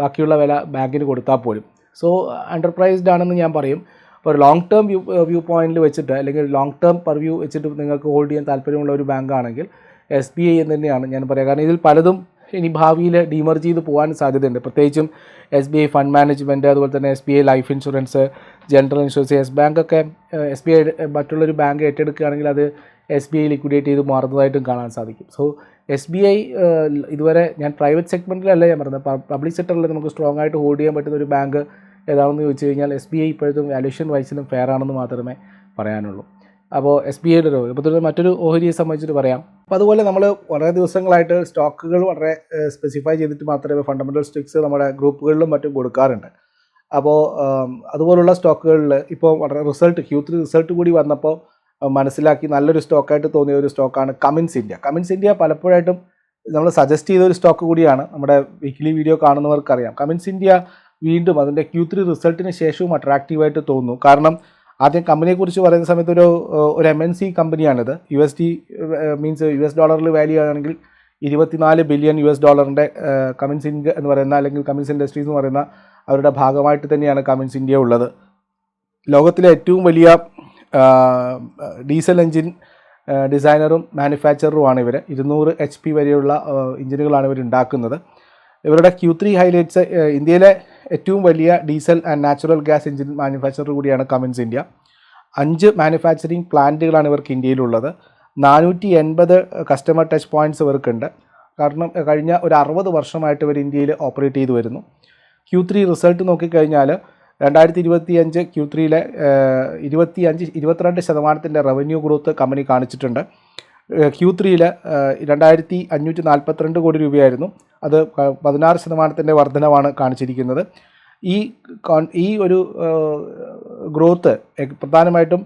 ബാക്കിയുള്ള വില ബാങ്കിന് കൊടുത്താൽ പോലും. സോ അണ്ടർപ്രൈസ്ഡ് ആണെന്ന് ഞാൻ പറയും. അപ്പോൾ ഒരു ലോങ് ടേം വ്യൂ വ്യൂ പോയിന്റിൽ വെച്ചിട്ട് അല്ലെങ്കിൽ ലോങ് ടേം പെർ വ്യൂ വെച്ചിട്ട് നിങ്ങൾക്ക് ഹോൾഡ് ചെയ്യാൻ താല്പര്യമുള്ള ഒരു ബാങ്കാണെങ്കിൽ എസ് ബി ഐ എന്ന് തന്നെയാണ് ഞാൻ പറയുക കാരണം ഇതിൽ പലതും ഇനി ഭാവിയിൽ ഡീമർജ് ചെയ്ത് പോകാൻ സാധ്യതയുണ്ട്. പ്രത്യേകിച്ചും S B I fund management അതുപോലെ തന്നെ S B I life insurance general insurance yes bank ഒക്കെ എസ് ബി ഐ മറ്റുള്ളൊരു ബാങ്ക് ഏറ്റെടുക്കുകയാണെങ്കിൽ അത് എസ് ബി ഐ ലിക്വിഡേറ്റ് ചെയ്ത് മാറുന്നതായിട്ടും കാണാൻ സാധിക്കും. സോ എസ് ബി ഐ ഇതുവരെ ഞാൻ പ്രൈവറ്റ് സെഗ്മെന്റിലല്ല ഞാൻ പറഞ്ഞത്. പബ്ലിക് സെക്ടറിൽ നമുക്ക് സ്ട്രോങ് ആയിട്ട് ഹോൾഡ് ചെയ്യാൻ പറ്റുന്ന ഒരു ബാങ്ക് ഏതാണെന്ന് ചോദിച്ചു കഴിഞ്ഞാൽ എസ് ബി ഐ ഇപ്പോഴത്തെ വാല്യൂഷൻ വൈസിലും ഫെയർ ആണെന്ന് മാത്രമേ പറയാനുള്ളൂ. അപ്പോൾ എസ് ബി ഐയുടെ ഇപ്പോൾ തുടർന്ന് മറ്റൊരു ഓഹരിയെ സംബന്ധിച്ചിട്ട് പറയാം. അപ്പോൾ അതുപോലെ നമ്മൾ വളരെ ദിവസങ്ങളായിട്ട് സ്റ്റോക്കുകൾ വളരെ സ്പെസിഫൈ ചെയ്തിട്ട് മാത്രമേ ഫണ്ടമെന്റൽ സ്റ്റിക്സ് നമ്മുടെ ഗ്രൂപ്പുകളിലും മറ്റും കൊടുക്കാറുണ്ട്. അപ്പോൾ അതുപോലുള്ള സ്റ്റോക്കുകളിൽ ഇപ്പോൾ വളരെ റിസൾട്ട് ക്യൂ ത്രീ റിസൾട്ട് കൂടി വന്നപ്പോൾ മനസ്സിലാക്കി നല്ലൊരു സ്റ്റോക്കായിട്ട് തോന്നിയ ഒരു സ്റ്റോക്കാണ് കമിൻസ് ഇന്ത്യ കമിൻസ് ഇന്ത്യ പലപ്പോഴായിട്ടും നമ്മൾ സജസ്റ്റ് ചെയ്ത ഒരു സ്റ്റോക്ക് കൂടിയാണ്. നമ്മുടെ വീക്ക്ലി വീഡിയോ കാണുന്നവർക്കറിയാം. കമിൻസ് ഇന്ത്യ വീണ്ടും അതിന്റെ ക്യൂ ത്രീ റിസൾട്ടിന് ശേഷവും അട്രാക്റ്റീവായിട്ട് തോന്നുന്നു. കാരണം ആദ്യം കമ്പനിയെക്കുറിച്ച് പറയുന്ന സമയത്ത് ഒരു ഒരു M N C കമ്പനിയാണിത്. U S D means U S ഡോളറിൽ value ആണെങ്കിൽ ഇരുപത്തിനാല് ബില്യൺ യു എസ് ഡോളറിന്റെ കമിൻസ് ഇൻക എന്ന് പറയുന്ന അല്ലെങ്കിൽ കമിൻസ് ഇൻഡസ്ട്രീസ് എന്ന് പറയുന്ന അവരുടെ ഭാഗമായിട്ട് തന്നെയാണ് കമിൻസ് ഇന്ത്യ ഉള്ളത്. ലോകത്തിലെ ഏറ്റവും വലിയ ഡീസൽ എഞ്ചിൻ ഡിസൈനറും മാനുഫാക്ചറുമാണ് ഇവർ ഇരുന്നൂറ് എച്ച് പി വരെയുള്ള എഞ്ചിനുകളാണ് ഇവർ ഉണ്ടാക്കുന്നത്. ഇവരുടെ ക്യൂ ത്രീ ഹൈലൈറ്റ്സ് ഇന്ത്യയിലെ ഏറ്റവും വലിയ diesel and natural gas engine manufacturer കൂടിയാണ് കമിൻസ് ഇന്ത്യ അഞ്ച് മാനുഫാക്ചറിങ് പ്ലാന്റുകളാണ് ഇവർക്ക് ഇന്ത്യയിലുള്ളത്. നാനൂറ്റി എൺപത് കസ്റ്റമർ ടച്ച് പോയിന്റ്സ് ഇവർക്കുണ്ട്. കാരണം കഴിഞ്ഞ ഒരു അറുപത് വർഷമായിട്ട് ഇവർ ഇന്ത്യയിൽ ഓപ്പറേറ്റ് ചെയ്തു വരുന്നു. ക്യൂ ത്രീ റിസൾട്ട് നോക്കിക്കഴിഞ്ഞാൽ രണ്ടായിരത്തി ഇരുപത്തി അഞ്ച് ക്യൂ ത്രീയിലെ ഇരുപത്തി അഞ്ച് ഇരുപത്തിരണ്ട് ശതമാനത്തിന്റെ റവന്യൂ ഗ്രോത്ത് കമ്പനി കാണിച്ചിട്ടുണ്ട്. ക്യൂ ത്രീയിൽ രണ്ടായിരത്തി അഞ്ഞൂറ്റി നാൽപ്പത്തിരണ്ട് കോടി രൂപയായിരുന്നു. അത് പതിനാറ് ശതമാനത്തിന്റെ വർധനവാണ് കാണിച്ചിരിക്കുന്നത്. ഈ ഈ ഒരു ഗ്രോത്ത് പ്രധാനമായിട്ടും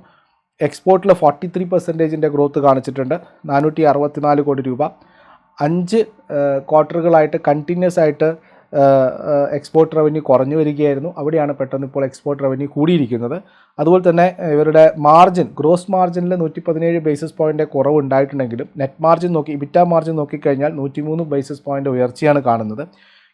എക്സ്പോർട്ടിൽ ഫോർട്ടി ത്രീ പെർസെന്റേജിന്റെ ഗ്രോത്ത് കാണിച്ചിട്ടുണ്ട്. നാനൂറ്റി അറുപത്തിനാല് കോടി രൂപ. അഞ്ച് ക്വാർട്ടറുകളായിട്ട് കണ്ടിന്യൂസ് ആയിട്ട് എക്സ്പോർട്ട് റവന്യൂ കുറഞ്ഞു വരികയായിരുന്നു. അവിടെയാണ് പെട്ടെന്ന് ഇപ്പോൾ എക്സ്പോർട്ട് റവന്യൂ കൂടിയിരിക്കുന്നത്. അതുപോലെ തന്നെ ഇവരുടെ മാർജിൻ ഗ്രോസ് മാർജിനിൽ നൂറ്റി പതിനേഴ് ബേസിസ് പോയിന്റ് കുറവ് ഉണ്ടായിട്ടുണ്ടെങ്കിലും നെറ്റ് മാർജിൻ നോക്കി ഇബിറ്റ മാർജിൻ നോക്കിക്കഴിഞ്ഞാൽ നൂറ്റി മൂന്ന് ബേസിസ് പോയിന്റ് ഉയർച്ചയാണ് കാണുന്നത്.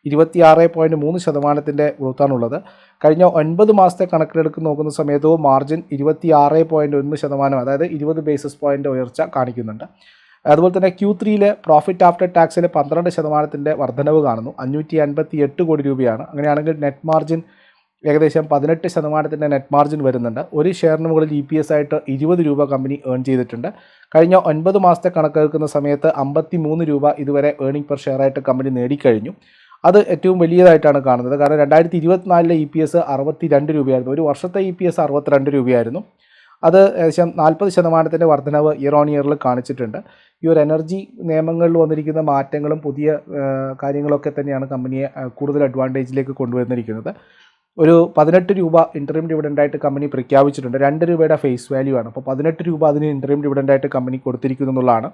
ഇരുപത്തിയാറ് പോയിന്റ് മൂന്ന് ശതമാനത്തിന്റെ ഗ്രോത്താണുള്ളത് കഴിഞ്ഞ ഒൻപത് മാസത്തെ കണക്കിലെടുക്കുന്ന നോക്കുന്ന സമയത്തോ മാർജിൻ ഇരുപത്തിയാറ് പോയിന്റ് ഒന്ന് ശതമാനം അതായത് ഇരുപത് ബേസിസ് പോയിന്റ് ഉയർച്ച കാണിക്കുന്നുണ്ട്. അതുപോലെ തന്നെ ക്യൂ ത്രീയിൽ പ്രോഫിറ്റ് ആഫ്റ്റർ ടാക്സിൽ പന്ത്രണ്ട് ശതമാനത്തിന്റെ വർധനവ് കാണുന്നു. അഞ്ഞൂറ്റി അൻപത്തി എട്ട് കോടി രൂപയാണ്. അങ്ങനെയാണെങ്കിൽ നെറ്റ് മാർജിൻ ഏകദേശം പതിനെട്ട് ശതമാനത്തിന്റെ നെറ്റ് മാർജിൻ വരുന്നുണ്ട്. ഒരു ഷെയറിന് മുകളിൽ ഇ പി എസ് ആയിട്ട് ഇരുപത് രൂപ കമ്പനി ഏൺ ചെയ്തിട്ടുണ്ട്. കഴിഞ്ഞ ഒൻപത് മാസത്തെ കണക്കെടുക്കുന്ന സമയത്ത് അമ്പത്തി മൂന്ന് രൂപ ഇതുവരെ ഏണിംഗ് പെർ ഷെയർ ആയിട്ട് കമ്പനി നേടിക്കഴിഞ്ഞു. അത് ഏറ്റവും വലിയതായിട്ടാണ് കാണുന്നത്. കാരണം രണ്ടായിരത്തി ഇരുപത്തിനാലിലെ ഇ പി എസ് അറുപത്തി രണ്ട് രൂപയായിരുന്നു. ഒരു വർഷത്തെ ഇ പി എസ് അറുപത്തിരണ്ട് രൂപയായിരുന്നു. അത് ഏകദേശം നാൽപ്പത് ശതമാനത്തിന്റെ വർധനവ് ഇയർ ഓൺ ഇയറിൽ കാണിച്ചിട്ടുണ്ട്. ഈ ഒരു എനർജി നിയമങ്ങളിൽ വന്നിരിക്കുന്ന മാറ്റങ്ങളും പുതിയ കാര്യങ്ങളൊക്കെ തന്നെയാണ് കമ്പനിയെ കൂടുതൽ അഡ്വാന്റേജിലേക്ക് കൊണ്ടുവന്നിരിക്കുന്നത്. ഒരു പതിനെട്ട് രൂപ ഇന്റർവ്യൂ ഡിവിഡന്റായിട്ട് കമ്പനി പ്രഖ്യാപിച്ചിട്ടുണ്ട്. രണ്ട് രൂപയുടെ ഫേസ് വാല്യൂ ആണ്. അപ്പോൾ പതിനെട്ട് രൂപ അതിന് ഇന്റർവ്യൂ ഡിവിഡന്റായിട്ട് കമ്പനി കൊടുത്തിരിക്കുന്നു എന്നുള്ളതാണ്.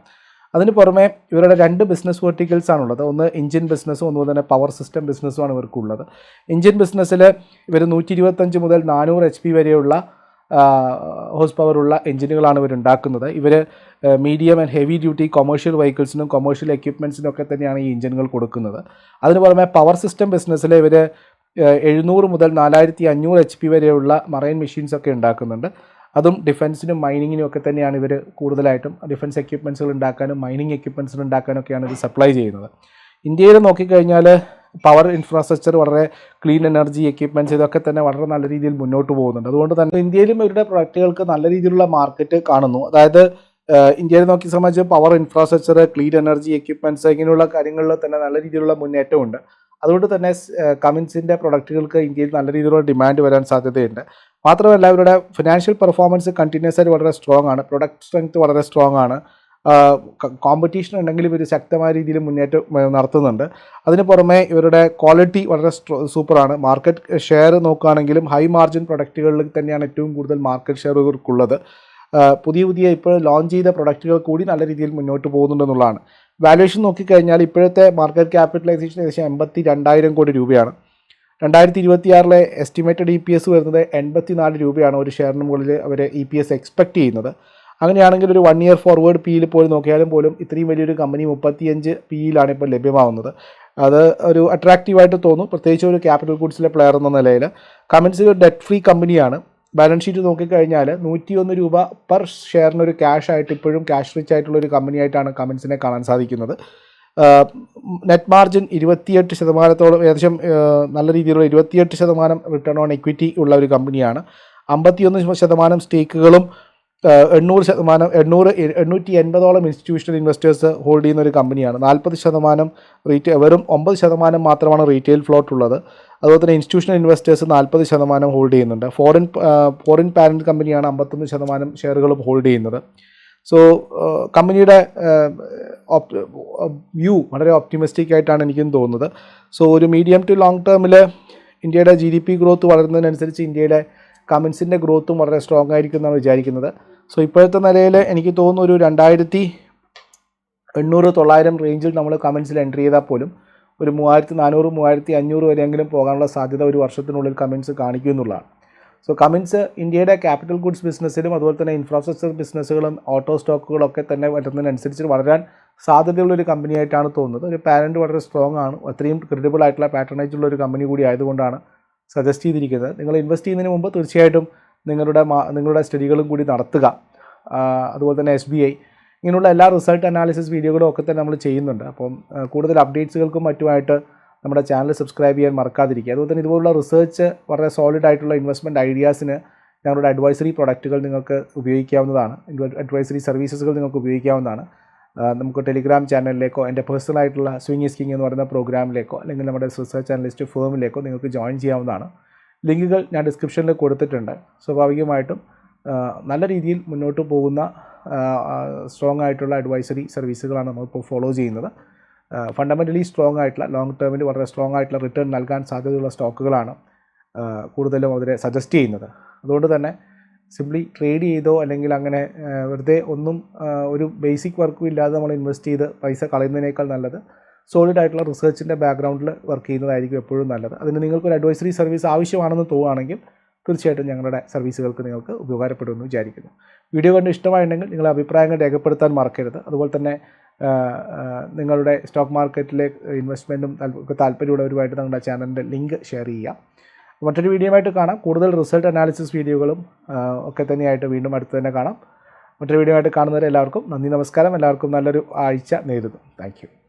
അതിന് പുറമെ ഇവരുടെ രണ്ട് ബിസിനസ് വെർട്ടിക്കൽസ് ആണുള്ളത്. ഒന്ന് എഞ്ചിൻ ബിസിനസ്സും ഒന്ന് തന്നെ പവർ സിസ്റ്റം ബിസിനസ്സുമാണ് ഇവർക്കുള്ളത്. എഞ്ചിൻ ബിസിനസ്സിൽ ഇവർ നൂറ്റി ഇരുപത്തഞ്ച് മുതൽ നാനൂറ് എച്ച് പി വരെയുള്ള ഹോസ് പവറുള്ള എഞ്ചിനുകളാണ് ഇവർ ഉണ്ടാക്കുന്നത്. ഇവർ medium and heavy duty commercial വെഹിക്കിൾസിനും commercial എക്യുപ്മെന്റ്സിനും ഒക്കെ തന്നെയാണ് ഈ എഞ്ചിനുകൾ കൊടുക്കുന്നത്. അതിന് പുറമെ പവർ സിസ്റ്റം ബിസിനസ്സിൽ ഇവർ എഴുന്നൂറ് മുതൽ നാലായിരത്തി അഞ്ഞൂറ് എച്ച് പി വരെയുള്ള മറൈൻ മെഷീൻസ് ഒക്കെ ഉണ്ടാക്കുന്നുണ്ട്. അതും ഡിഫൻസിനും മൈനിങ്ങിനും ഒക്കെ തന്നെയാണ് ഇവർ കൂടുതലായിട്ടും ഡിഫൻസ് എക്യുപ്മെന്റ്സുകൾ ഉണ്ടാക്കാനും മൈനിങ് എക്യുപ്മെന്റ്സുകൾ ഉണ്ടാക്കാനൊക്കെയാണ് ഇത് സപ്ലൈ ചെയ്യുന്നത്. ഇന്ത്യയിൽ നോക്കിക്കഴിഞ്ഞാൽ പവർ ഇൻഫ്രാസ്ട്രക്ചർ വളരെ ക്ലീൻ എനർജി എക്യുപ്മെന്റ്സ് ഇതൊക്കെ തന്നെ വളരെ നല്ല രീതിയിൽ മുന്നോട്ട് പോകുന്നുണ്ട്. അതുകൊണ്ട് തന്നെ ഇന്ത്യയിലും ഇവരുടെ പ്രൊഡക്റ്റുകൾക്ക് നല്ല രീതിയിലുള്ള മാർക്കറ്റ് കാണുന്നു. അതായത് ഇന്ത്യയിൽ നോക്കി സംബന്ധിച്ച് power infrastructure clean energy equipments ഇങ്ങനെയുള്ള കാര്യങ്ങളിൽ തന്നെ നല്ല രീതിയിലുള്ള മുന്നേറ്റമുണ്ട്. അതുകൊണ്ട് തന്നെ കമിൻസിന്റെ പ്രൊഡക്റ്റുകൾക്ക് ഇന്ത്യയിൽ നല്ല രീതിയിലുള്ള ഡിമാൻഡ് വരാൻ സാധ്യതയുണ്ട്. മാത്രമല്ല ഇവരുടെ ഫിനാൻഷ്യൽ പെർഫോമൻസ് കണ്ടിന്യൂസ് ആയിട്ട് വളരെ സ്ട്രോങ് ആണ്. പ്രൊഡക്റ്റ് സ്ട്രെങ്ത് വളരെ സ്ട്രോങ് ആണ്. കോമ്പറ്റീഷൻ ഉണ്ടെങ്കിലും ഇവർ ശക്തമായ രീതിയിൽ മുന്നേറ്റം നടത്തുന്നുണ്ട്. അതിന് പുറമെ ഇവരുടെ ക്വാളിറ്റി വളരെ സൂപ്പറാണ്. മാർക്കറ്റ് ഷെയർ നോക്കുകയാണെങ്കിലും ഹൈ മാർജിൻ പ്രൊഡക്റ്റുകളിൽ തന്നെയാണ് ഏറ്റവും കൂടുതൽ മാർക്കറ്റ് ഷെയർ ഇവർക്കുള്ളത്. പുതിയ പുതിയ ഇപ്പോൾ ലോഞ്ച് ചെയ്ത പ്രൊഡക്റ്റുകൾ കൂടി നല്ല രീതിയിൽ മുന്നോട്ട് പോകുന്നുണ്ടെന്നുള്ളതാണ് വാല്യുവേഷൻ നോക്കിക്കഴിഞ്ഞാൽ ഇപ്പോഴത്തെ മാർക്കറ്റ് ക്യാപിറ്റലൈസേഷൻ ഏകദേശം എൺപത്തി രണ്ടായിരം കോടി രൂപയാണ്. രണ്ടായിരത്തി ഇരുപത്തിയാറിലെ എസ്റ്റിമേറ്റഡ് ഇ പി എസ് വരുന്നത് എൺപത്തി നാല് രൂപയാണ് ഒരു ഷെയറിന് മുകളിൽ അവർ ഇ പി എസ് എക്സ്പെക്ട് ചെയ്യുന്നത്. അങ്ങനെയാണെങ്കിൽ ഒരു വൺ ഇയർ ഫോർവേഡ് പിയിൽ പോയി നോക്കിയാലും പോലും ഇത്രയും വലിയൊരു കമ്പനി മുപ്പത്തിയഞ്ച് പിയിലാണ് ഇപ്പോൾ ലഭ്യമാവുന്നത്. അത് ഒരു അട്രാക്റ്റീവായിട്ട് തോന്നും. പ്രത്യേകിച്ച് ഒരു ക്യാപിറ്റൽ ഗുഡ്സിലെ പ്ലെയർ എന്ന നിലയിൽ കമൻസ് ഒരു ഡെറ്റ് ഫ്രീ കമ്പനിയാണ് ബാലൻസ് ഷീറ്റ് നോക്കിക്കഴിഞ്ഞാൽ നൂറ്റിയൊന്ന് രൂപ പെർ ഷെയറിന് ഒരു ക്യാഷ് ആയിട്ട് ഇപ്പോഴും ക്യാഷ് റിച്ച് ആയിട്ടുള്ള ഒരു കമ്പനിയായിട്ടാണ് കമൻസിനെ കാണാൻ സാധിക്കുന്നത്. നെറ്റ് മാർജിൻ ഇരുപത്തിയെട്ട് ശതമാനത്തോളം ഏകദേശം നല്ല രീതിയിലുള്ള ഇരുപത്തിയെട്ട് ശതമാനം റിട്ടേൺ ഓൺ എക്വിറ്റി ഉള്ള ഒരു കമ്പനിയാണ് അമ്പത്തിയൊന്ന് ശതമാനം സ്റ്റേക്കുകളും എണ്ണൂറ് ശതമാനം എണ്ണൂറ് എണ്ണൂറ്റി എൺപതോളം ഇൻസ്റ്റിറ്റ്യൂഷണൽ ഇൻവെസ്റ്റേഴ്സ് ഹോൾഡ് ചെയ്യുന്ന ഒരു കമ്പനിയാണ് നാൽപ്പത് ശതമാനം റീറ്റെയിൽ വെറും ഒമ്പത് ശതമാനം മാത്രമാണ് റീറ്റെയിൽ ഫ്ലോട്ട് ഉള്ളത്. അതുപോലെ തന്നെ ഇൻസ്റ്റിറ്റ്യൂഷണൽ ഇൻവെസ്റ്റേഴ്സ് നാൽപ്പത് ശതമാനം ഹോൾഡ് ചെയ്യുന്നുണ്ട്. ഫോറിൻ ഫോറിൻ പാരന്റ് കമ്പനിയാണ് അമ്പത്തൊന്ന് ശതമാനം ഷെയറുകളും ഹോൾഡ് ചെയ്യുന്നത്. സോ കമ്പനിയുടെ വ്യൂ വളരെ ഓപ്റ്റിമിസ്റ്റിക് ആയിട്ടാണ് എനിക്കും തോന്നുന്നത്. സോ ഒരു മീഡിയം ടു ലോങ് ടേമിൽ ഇന്ത്യയുടെ ജി ഡി പി ഗ്രോത്ത് വളരുന്നതിനനുസരിച്ച് ഇന്ത്യയിലെ കമൻസിന്റെ ഗ്രോത്തും വളരെ സ്ട്രോങ് ആയിരിക്കും എന്നാണ് വിചാരിക്കുന്നത്. സോ ഇപ്പോഴത്തെ നിലയിൽ എനിക്ക് തോന്നുന്നു ഒരു രണ്ടായിരത്തി എണ്ണൂറ് തൊള്ളായിരം റേഞ്ചിൽ നമ്മൾ കമൻസിൽ എൻട്രി ചെയ്താൽ പോലും ഒരു മൂവായിരത്തി നാനൂറ് മൂവായിരത്തി അഞ്ഞൂറ് വരെയെങ്കിലും പോകാനുള്ള സാധ്യത ഒരു വർഷത്തിനുള്ളിൽ കമൻസ് കാണിക്കും എന്നുള്ളതാണ്. സോ കമൻസ് ഇന്ത്യയുടെ ക്യാപിറ്റൽ ഗുഡ്സ് ബിസിനസ്സിലും അതുപോലെ തന്നെ ഇൻഫ്രാസ്ട്രക്ചർ ബിസിനസ്സുകളും ഓട്ടോ സ്റ്റോക്കുകളൊക്കെ തന്നെ വരുന്നതിനനുസരിച്ച് വളരാൻ സാധ്യതയുള്ളൊരു കമ്പനിയായിട്ടാണ് തോന്നുന്നത്. ഒരു പാരന്റ് വളരെ സ്ട്രോങ് ആണ്. അത്രയും ക്രെഡിബിൾ ആയിട്ടുള്ള പാറ്റേണേജ് ഉള്ള ഒരു കമ്പനി കൂടി ആയതുകൊണ്ടാണ് സജസ്റ്റ് ചെയ്തിരിക്കുന്നത്. നിങ്ങൾ ഇൻവെസ്റ്റ് ചെയ്യുന്നതിന് മുമ്പ് തീർച്ചയായിട്ടും നിങ്ങളുടെ നിങ്ങളുടെ സ്റ്റഡികളും കൂടി നടത്തുക. അതുപോലെ തന്നെ എസ് ബി ഐ ഇങ്ങനെയുള്ള എല്ലാ റിസൾട്ട് അനാലിസിസ് വീഡിയോകളും ഒക്കെ തന്നെ നമ്മൾ ചെയ്യുന്നുണ്ട്. അപ്പം കൂടുതൽ അപ്ഡേറ്റ്സുകൾക്കും മറ്റുമായിട്ട് നമ്മുടെ ചാനൽ സബ്സ്ക്രൈബ് ചെയ്യാൻ മറക്കാതിരിക്കുക. അതുപോലെ തന്നെ ഇതുപോലുള്ള റിസർച്ച് വളരെ സോളിഡ് ആയിട്ടുള്ള ഇൻവെസ്റ്റ്മെന്റ് ഐഡിയാസിന് ഞങ്ങളുടെ അഡ്വൈസറി പ്രൊഡക്റ്റുകൾ നിങ്ങൾക്ക് ഉപയോഗിക്കാവുന്നതാണ്. അഡ്വൈസറി സർവീസസുകൾ നിങ്ങൾക്ക് ഉപയോഗിക്കാവുന്നതാണ്. നമുക്ക് ടെലിഗ്രാം ചാനലിലേക്കോ എന്റെ പേഴ്സണൽ ആയിട്ടുള്ള സ്കിങ് എന്ന് പറയുന്ന പ്രോഗ്രാമിലേക്കോ അല്ലെങ്കിൽ നമ്മുടെ റിസർച്ച് അനലിസ്റ്റ് ഫേമിലേക്കോ നിങ്ങൾക്ക് ജോയിൻ ചെയ്യാവുന്നതാണ്. ലിങ്കുകൾ ഞാൻ ഡിസ്ക്രിപ്ഷനിൽ കൊടുത്തിട്ടുണ്ട്. സ്വാഭാവികമായിട്ടും നല്ല രീതിയിൽ മുന്നോട്ട് പോകുന്ന സ്ട്രോങ് ആയിട്ടുള്ള അഡ്വൈസറി സർവീസുകളാണ് നമ്മളിപ്പോൾ ഫോളോ ചെയ്യുന്നത്. ഫണ്ടമെന്റലി സ്ട്രോങ് ആയിട്ടുള്ള ലോങ് ടേമിൽ വളരെ സ്ട്രോങ് ആയിട്ടുള്ള റിട്ടേൺ നൽകാൻ സാധ്യതയുള്ള സ്റ്റോക്കുകളാണ് കൂടുതലും അവരെ സജസ്റ്റ് ചെയ്യുന്നത്. അതുകൊണ്ട് തന്നെ സിംപ്ലി ട്രേഡ് ചെയ്തോ അല്ലെങ്കിൽ അങ്ങനെ വെറുതെ ഒന്നും ഒരു ബേസിക് വർക്കും ഇല്ലാതെ നമ്മൾ ഇൻവെസ്റ്റ് ചെയ്ത് പൈസ കളയുന്നതിനേക്കാൾ നല്ലത് സോളിഡ് ആയിട്ടുള്ള റിസർച്ചിന്റെ ബാക്ക്ഗ്രൗണ്ടിൽ വർക്ക് ചെയ്യുന്നതായിരിക്കും എപ്പോഴും നല്ലത്. അതിന് നിങ്ങൾക്കൊരു അഡ്വൈസറി സർവീസ് ആവശ്യമാണെന്ന് തോന്നുകയാണെങ്കിൽ തീർച്ചയായിട്ടും ഞങ്ങളുടെ സർവീസുകൾക്ക് നിങ്ങൾക്ക് ഉപകാരപ്പെടുമെന്ന് വിചാരിക്കുന്നു. വീഡിയോ കണ്ട് ഇഷ്ടമായിട്ടുണ്ടെങ്കിൽ നിങ്ങളുടെ അഭിപ്രായങ്ങൾ രേഖപ്പെടുത്താൻ മറക്കരുത്. അതുപോലെ തന്നെ നിങ്ങളുടെ സ്റ്റോക്ക് മാർക്കറ്റിലെ ഇൻവെസ്റ്റ്മെന്റും താല്പര്യമുള്ളവരുമായിട്ട് നിങ്ങളുടെ ചാനലിന്റെ ലിങ്ക് ഷെയർ ചെയ്യുക. മറ്റൊരു വീഡിയോയുമായിട്ട് കാണാം. കൂടുതൽ റിസൾട്ട് അനാലിസിസ് വീഡിയോകളും ഒക്കെ തന്നെയായിട്ട് വീണ്ടും അടുത്ത് തന്നെ കാണാം. മറ്റൊരു വീഡിയോ ആയിട്ട് കാണുന്നവരെ എല്ലാവർക്കും നന്ദി നമസ്കാരം. എല്ലാവർക്കും നല്ലൊരു ആഴ്ച നേരുന്നു. താങ്ക്